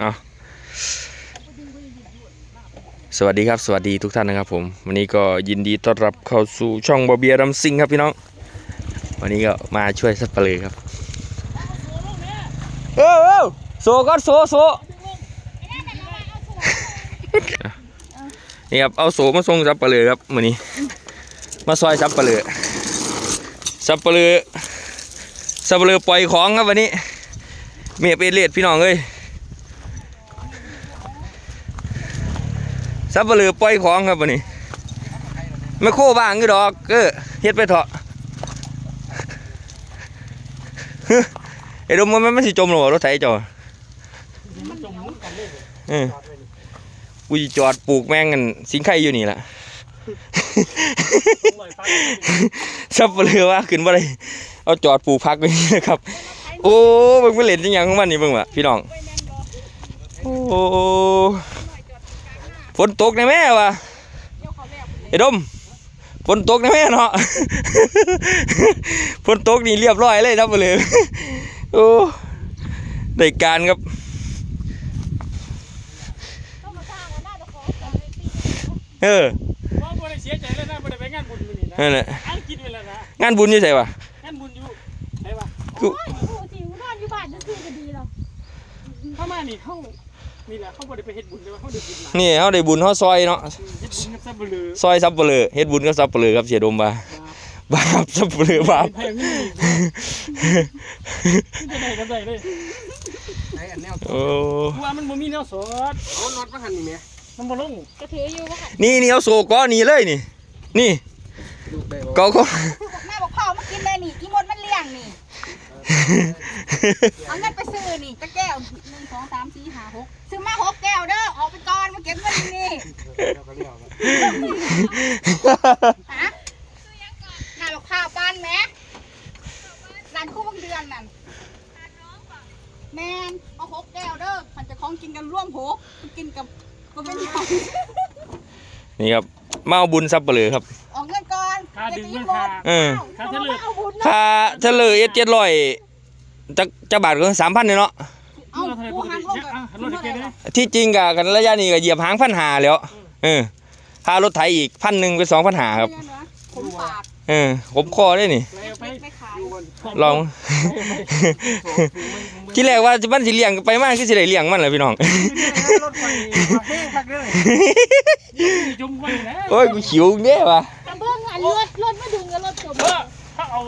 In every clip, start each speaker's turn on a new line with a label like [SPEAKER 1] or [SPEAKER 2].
[SPEAKER 1] เอาสวัสดีครับ สวัสดีทุกท่านนะครับ ผม วันนี้ก็ยินดีต้อนรับเข้าสู่ช่องบอเบียรัมซิงครับพี่น้อง วันนี้ก็มาช่วยสับเปลือครับเออเออโซก็โซโซนี่ครับเอาโซมาส่งสับเปลือครับวันนี้ มาซอยสับเปลือสับเปลือสับเปลือปล่อยของครับวันนี้เมียเป็นเลดพี่น้องเอ้ย ซับเปลือปล่อยของครับวันนี้ไม่โค้บ้างก็ดอกเออเฮ็ดไปเถอะไอ้ดมมันมันสิจมหรอรถไถจอเออกูจอดปลูกแมงกันสิงไข่อยู่นี่แหละซับเปลือว่าขึ้นบ่ได้เอาจอดปลูกพักไว้นี่นะครับ โอ้เบิ่งไปเล่นจังยังของมันนี่เบิ่งวะพี่น้องโอ้ ฝนตกในแม่ว่ะไอ้ดมฝนตกในแม่เนาะฝนตกนี่เรียบร้อยเลยครับไปเลยโอ้ได้การครับเออ
[SPEAKER 2] เพราะบ่ได้เสียใจแล้วนะบ่ได้ไปงานบุญมื้อนี้นะ
[SPEAKER 1] นั่นแหละ
[SPEAKER 2] อันกินไปแล้วนะ
[SPEAKER 1] งานบุญอยู่ไสวะ
[SPEAKER 2] งานบุญอยู่ไหนวะ
[SPEAKER 1] กู
[SPEAKER 3] โอ้ยผู้สิวนอนอยู่บ้านจะซื้อก็ดีแล้ว
[SPEAKER 2] เข้ามานี่เข้า นี่แหละเขาบ่ได้ไปเฮ็ดบุญแต่ว่าเขาได้บุญหลาย
[SPEAKER 1] นี่เฮาได้บุญเฮาซอยเนาะ
[SPEAKER 2] เฮ็ดบุญกับซับเบลือ
[SPEAKER 1] ซอยซับเปลือเฮ็ดบุญกับซับเปลือครับเสียดมบ่าบาปซับเปลือบาป
[SPEAKER 2] แพงนี่จะได้ก็ได้เลย
[SPEAKER 4] ไอ้อันแนว
[SPEAKER 1] โอ้
[SPEAKER 2] กูว่ามันบ่มีแนวสด
[SPEAKER 4] เอาน็อตมาหันนี่แม่
[SPEAKER 2] มันบ่ลง
[SPEAKER 3] ก็ถืออยู่ว่า
[SPEAKER 1] นี่นี่เอาโซก้อนนี่เลยนี่ นี่
[SPEAKER 4] ลูกได้บ่
[SPEAKER 1] ก็ก็
[SPEAKER 5] แม่บอกพ่อมากินเลยนี่อีมดมันเลี้ยงนี่ เอาเงินไปซื้อนี่ตะแก้วหนึ่งสองสามสี่ห้าหก ซื้อมาหกแก้วเด้อ ออกไปก่อนมาเก็บเงินนี่
[SPEAKER 4] เราก็เลี้ยว
[SPEAKER 5] ฮะหน้าบอกข้าวป้านแหม่ร้านคู่บางเดือนนั่นแมนเอาหกแก้วเด้อขันจะของกินกันร่วมหกกินกับก็เป็นอย่าง
[SPEAKER 1] นี่ครับมาเอาบุญซับเปลือครับ
[SPEAKER 5] ออกเงินก่อน
[SPEAKER 2] ค่าดึง
[SPEAKER 5] เดี๋
[SPEAKER 2] เงิ
[SPEAKER 5] ยวนจะ
[SPEAKER 2] ค่า
[SPEAKER 1] เออ
[SPEAKER 2] ค่าทะเล
[SPEAKER 5] เอาบุญ
[SPEAKER 1] ค่าเฉลยเอสเจ็ดร้อยจะจะบาทก็สามพันเนาะ
[SPEAKER 5] เอา
[SPEAKER 2] เราทะเล
[SPEAKER 5] ผู้
[SPEAKER 2] ปก
[SPEAKER 5] หัน
[SPEAKER 2] ติ
[SPEAKER 5] ลง
[SPEAKER 2] เนี่ย
[SPEAKER 5] กับ
[SPEAKER 2] อะรถเก๋งเลย
[SPEAKER 1] ที่จริงกับกันระยะนี้ก็เหยียบหางพันหาแล้ว เออค่ารถไถอีกพันหนึ่งเป็นสองพันหาครับ
[SPEAKER 5] ผมปาก
[SPEAKER 1] เออผมคอได้นี่
[SPEAKER 2] ไปเอาไป
[SPEAKER 5] ไม่ขาย
[SPEAKER 1] ลอง ที่แรกว่ามันสิเลี้ยงไปมากคือสิได้เลี้ยงมันแหละพี่น้อง
[SPEAKER 2] รถไฟแห้งคักเลยจุ่มไว้นะ
[SPEAKER 1] โอ้ยกูหิวเด้ว่ะ
[SPEAKER 3] แต่เบิ่งอันรถรถมาดึงกับรถจม
[SPEAKER 2] เออถ้าเอา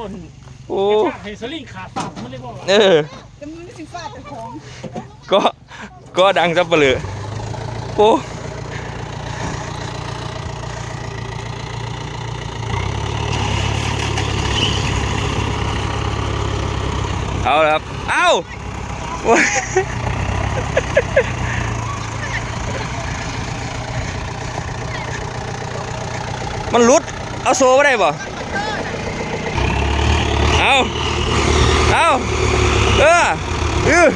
[SPEAKER 1] โอ้
[SPEAKER 2] ให้สลิงขาดปากมันเลยบ่ว่า
[SPEAKER 1] เออ
[SPEAKER 5] จำนวนสิฟ้าแต่ของ
[SPEAKER 1] ก็ก็ดังซับเปลือโอ้เอาละครับเอาอมันหลุด เอาโซ่ไม่ได้ป่ะเอาเอา เออเออ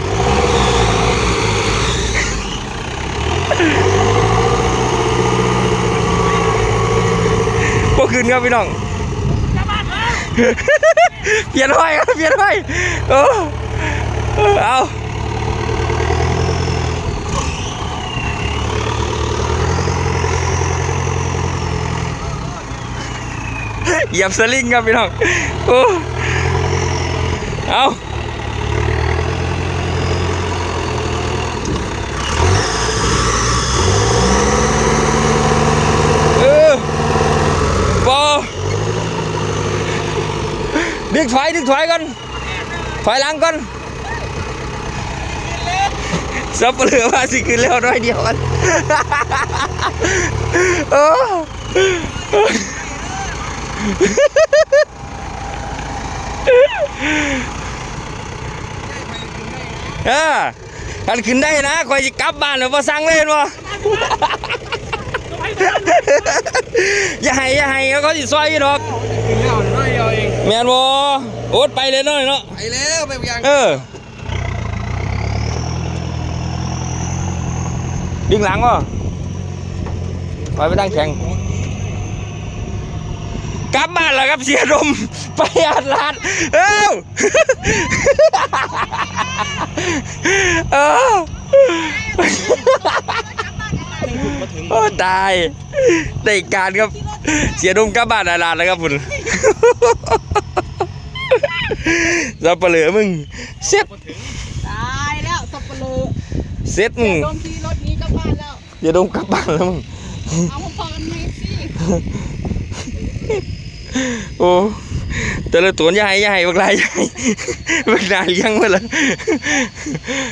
[SPEAKER 1] พวกคืนครับพี่น้องเปลี่ยนห้อยครับเปลี่ยนห้อยโอ้เอาเหยียบสลิงครับพี่น้องโอ้เอาเออ ปอดึง ถอยก่อน ถอยหลังก่อนซับเปลือมาสิขึ้นแล้วน้อยเดียวกันโอ้เออกันขึ้นได้นะคอยจะกลับบ้านแล้วพอสั่งเลยเห็นบ่อย่าให้อย่าให้เขาสิซอยอยู่ดอก
[SPEAKER 4] แล้วน้อยเดียวเอง
[SPEAKER 1] แม่นบ่โอ๊ตไปเลยเนาะเนาะ
[SPEAKER 4] ไปแล้วไปยัง
[SPEAKER 1] เออ ดึงหลังบ่ไปไปตั้งแข่งกลับบ้านแล้วครับเสียดมไปอาดลาดเอ้าเออ โอ้ตายได้การครับ เสียดมกลับบ้านอาลาดแล้วครับคุณสับเปลือมึงเซ็ต
[SPEAKER 5] ตายแล้วสับปะเลอ
[SPEAKER 1] เซ็ตมึง
[SPEAKER 5] โดนทีรถนี้กลับบ้านแล้ว
[SPEAKER 1] เสียดมกลับบ้านแล้วมึง
[SPEAKER 5] เอาพอๆกันไหมสิ
[SPEAKER 1] โอ้แต่ละตัวใหญ่ใหญ่บักลายใหญ่บักลายเลี้ยงมาแล้ว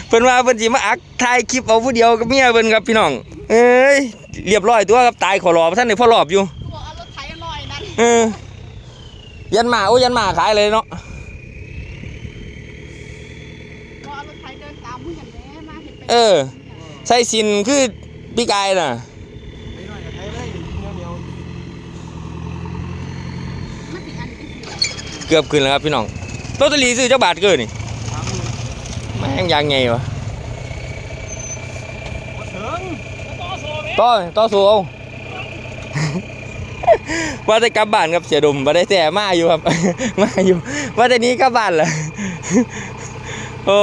[SPEAKER 1] เพิ่นว่าเพิ่นสิมาอักถ่ายคลิปเอาผู้เดียวกับเมียเพิ่นครับพี่น้อง เอ้ยเรียบร้อยตัวครับตายขอรอท่านได้พ่อรอบอยู่
[SPEAKER 5] บอกเอารถไถอร่อยนั่น
[SPEAKER 1] เออยันหมาโอ้ยันหมาขายเลยเนาะ
[SPEAKER 5] บอกเอารถไถเดินตามผู้อย่างแม่มาเห็นเป็น
[SPEAKER 1] เออ ใส่สินคือปีกายน่ะ
[SPEAKER 4] ไปหน่อยกับไทยเลยเหนียวเหนียว
[SPEAKER 5] มันติอันเป็นสี
[SPEAKER 1] เกือบขึ้นแล้วครับพี่น้องลอตเตอรี่ซื้อเจ้าบาทเกินนี่
[SPEAKER 4] สามหมื่น
[SPEAKER 1] แม่งยังไงวะ
[SPEAKER 4] มาถึง
[SPEAKER 2] ต่อ
[SPEAKER 1] ต่อสู้เอา ว่าจะกลับบ้านครับเสียดมมาได้แต่มาอยู่ครับ มาอยู่ว่าแต่นี้กลับบ้านเหรอโอ้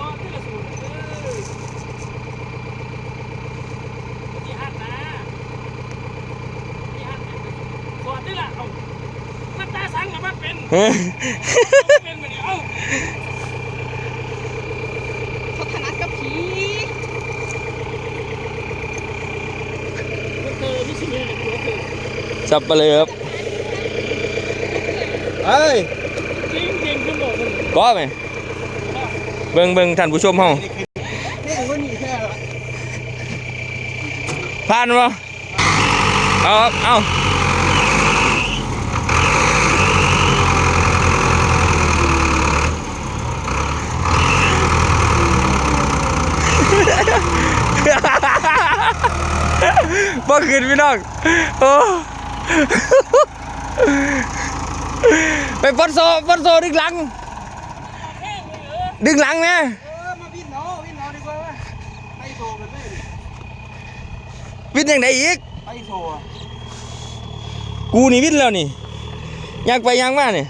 [SPEAKER 2] ต่อที่ละสูตรเออที่หักนะที่หักนะสวัสดีล่ะเอามันตาสังกับมัน เป็น
[SPEAKER 1] เฮ้ย
[SPEAKER 2] เป็นมันเนี่ยเอ้า
[SPEAKER 5] เขาถนัดกับผี
[SPEAKER 2] เธอที่ชื่อเนี่ยกูเธอ
[SPEAKER 1] สับไปเลยครับ
[SPEAKER 4] เฮ้ย
[SPEAKER 2] จริงจริงขึ้นบอกมัน
[SPEAKER 1] ก็ไหมเบิ่งเบิ่งท่านผู้ชมเฮา
[SPEAKER 4] เท่งว่านี่แค่ละ
[SPEAKER 1] ผ่านบ่เอาครับเอา บ่ขึ้นพี่น้องโอ้ไปปนโซปนโซดึงหลัง ดึงหลังแม่
[SPEAKER 4] มาวิ่งเอวิ่งเอดีกว่าไปโซ่เลย
[SPEAKER 1] วิทย์ยังไงอีก
[SPEAKER 4] ไปโซ่
[SPEAKER 1] กูนี่วิทย์แล้วนี่ยังไปยังมาเนี่ย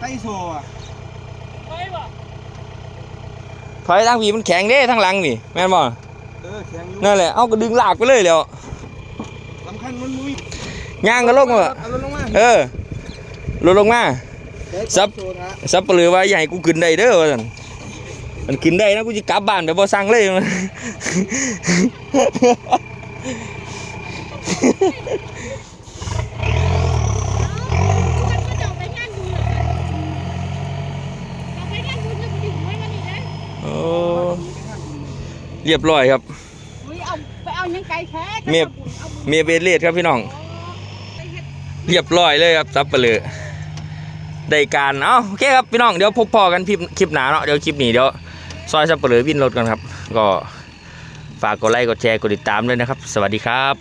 [SPEAKER 4] ไปโซ่อะ
[SPEAKER 2] ไปบ่
[SPEAKER 1] ถอยทางผีมันแข็งเด้ทางหลังนี่แม่นบ่
[SPEAKER 4] เออแข็งอยู่
[SPEAKER 1] นั่นแหละ เอาก็ดึงลากไปเลยแล้ว
[SPEAKER 4] สำคัญมันมุ้ย
[SPEAKER 1] ย่างก็ลงมา
[SPEAKER 4] เอาลงมา
[SPEAKER 1] เออลดลงมา ซับ
[SPEAKER 4] โซ่นะ
[SPEAKER 1] ซับเปลือว่าอย่าให้กูขึ้นได้เด้อว่าซั่นมันขึ้นได้นะกูจะกลับบ้านไปบ่สั่งเลย
[SPEAKER 3] มันก็จะเอาไปงานบุญเหรอเอาไปงานบุญจะไปถึงไว้กันอีกนะ
[SPEAKER 1] โอ้ เรียบร้อยครับ
[SPEAKER 5] เฮ้ยเอาไปเอายังไกลแท้
[SPEAKER 1] เมียเมียเบสเลดครับพี่น้องเรียบร้อยเลยครับซับเปลือได้การเอ้าโอเคครับพี่น้องเดี๋ยวพบพอกันคลิปคลิปหนาเนาะเดี๋ยวคลิปนี้เดี๋ยวซอยซับเปลือวินรถกันครับ ก็ฝากกดไลค์กดแชร์กดติดตามด้วยนะครับ สวัสดีครับ